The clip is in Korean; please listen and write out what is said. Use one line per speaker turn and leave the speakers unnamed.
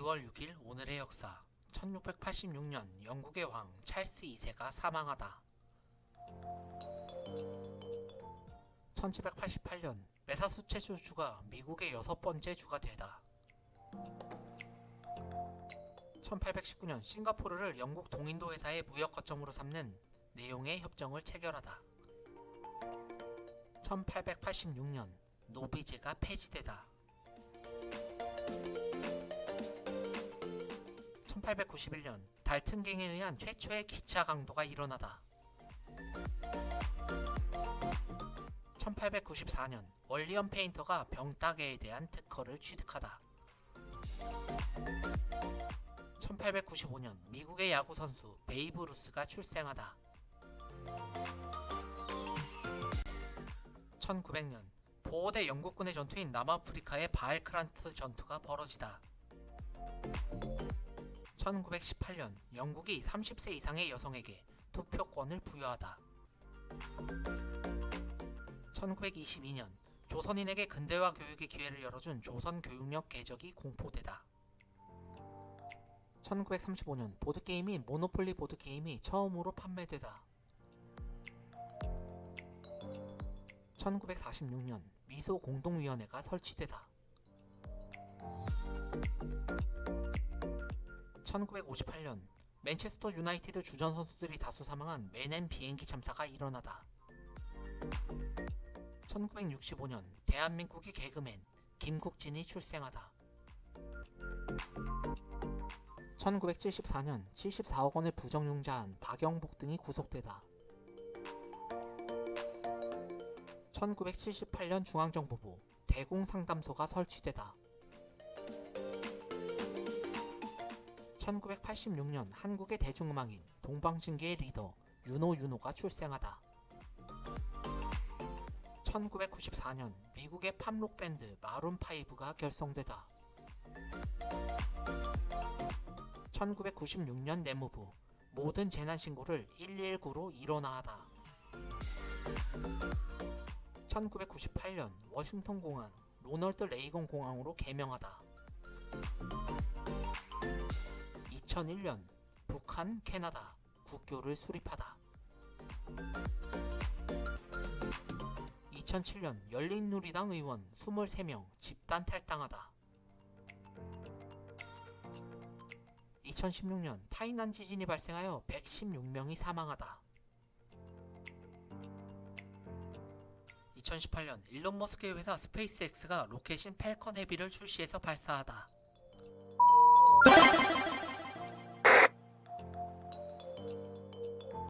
2월 6일 오늘의 역사 1686년 영국의 왕 찰스 2세가 사망하다. 1788년 메사추세츠 주가 미국의 여섯 번째 주가 되다. 1819년 싱가포르를 영국 동인도 회사의 무역 거점으로 삼는 내용의 협정을 체결하다. 1886년 노비제가 폐지되다. 1891년 달튼갱에 의한 최초의 기차 강도가 일어나다. 1894년 월리엄 페인터가 병따개에 대한 특허를 취득하다. 1895년 미국의 야구 선수 베이브 루스가 출생하다. 1900년 보호대 영국군의 전투인 남아프리카의 바알크란트 전투가 벌어지다. 1918년 영국이 30세 이상의 여성에게 투표권을 부여하다. 1922년 조선인에게 근대화 교육의 기회를 열어준 조선 교육력 개적이 공포되다. 1935년 보드게임인 모노폴리 보드게임이 처음으로 판매되다. 1946년 미소 공동위원회가 설치되다. 1958년 맨체스터 유나이티드 주전 선수들이 다수 사망한 맨앤 비행기 참사가 일어나다. 1965년 대한민국의 개그맨 김국진이 출생하다. 1974년 74억 원을 부정융자한 박영복 등이 구속되다. 1978년 중앙정보부 대공상담소가 설치되다. 1986년 한국의 대중음악인 동방신기의 리더 윤호 윤호가 출생하다. 1994년 미국의 팝록 밴드 마룬5가 결성되다. 1996년 내무부 모든 재난 신고를 119로 일원화하다. 1998년 워싱턴 공항 로널드 레이건 공항으로 개명하다. 2001년 북한, 캐나다 국교를 수립하다. 2007년 열린누리당 의원 23명 집단 탈당하다. 2016년 타이난 지진이 발생하여 116명이 사망하다. 2018년 일론 머스크의 회사 스페이스X가 로켓인 펠컨 헤비를 출시해서 발사하다.